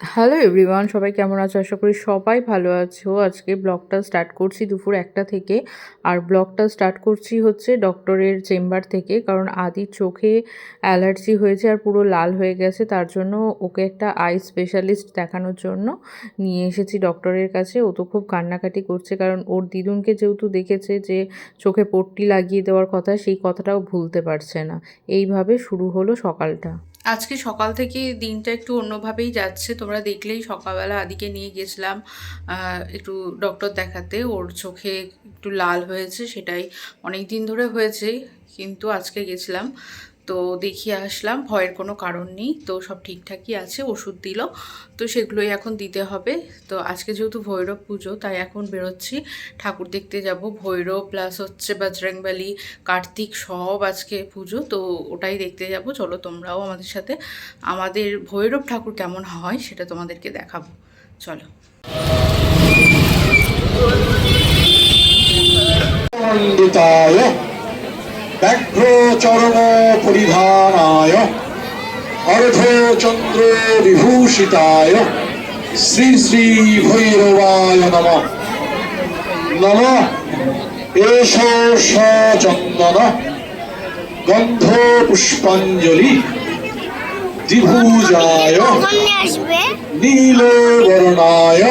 Hello everyone সবাই কেমন আছো? আশা করি সবাই ভালো আছো। আজকে ব্লগটা স্টার্ট করছি দুপুর একটা থেকে। আর ব্লগটা স্টার্ট করছি হচ্ছে ডক্টরের চেম্বার থেকে, কারণ আদির চোখে অ্যালার্জি হয়েছে আর পুরো লাল হয়ে গেছে, তার জন্য ওকে একটা আই স্পেশালিস্ট দেখানোর জন্য নিয়ে এসেছি ডক্টরের কাছে। ও তো খুব কান্নাকাটি করছে, কারণ ওর দিদুনকে যেহেতু দেখেছে যে চোখে পট্টি লাগিয়ে দেওয়ার কথা, সেই কথাটাও ভুলতে পারছে না। এইভাবে শুরু হলো সকালটা। আজকে সকাল থেকে দিনটা একটু অন্যভাবেই যাচ্ছে। তোমরা দেখলেই সকালবেলা আদিকে নিয়ে গেছিলাম একটু ডক্টর দেখাতে। ওর চোখে একটু লাল হয়েছে, সেটাই অনেক দিন ধরে হয়েছে, কিন্তু আজকে গেছিলাম। তো দেখিয়ে আসলাম, ভয়ের কোনো কারণ নেই। তো সব ঠিকঠাকই আছে, ওষুধ দিল। তো সেগুলোই এখন দিতে হবে। তো আজকে যেহেতু ভৈরব পুজো, তাই এখন বেরোচ্ছি। ঠাকুর দেখতে যাব। ভৈরব প্লাস হচ্ছে বজরংবলী কার্তিক সব আজকে পুজো। তো ওটাই দেখতে যাব। চলো তোমরাও আমাদের সাথে আমাদের ভৈরব ঠাকুর কেমন হয় সেটা তোমাদেরকে দেখাবো। চলো। ব্যাঘ্রচরণ পরিধানায় অর্ধচন্দ্র বিভূষিতায়। শ্রী শ্রী ভৈরবায় নম। নম। এষ সচন্দন গন্ধ পুষ্পাঞ্জলি দ্বিভুজায়। আসবে। নীলবর্ণায়।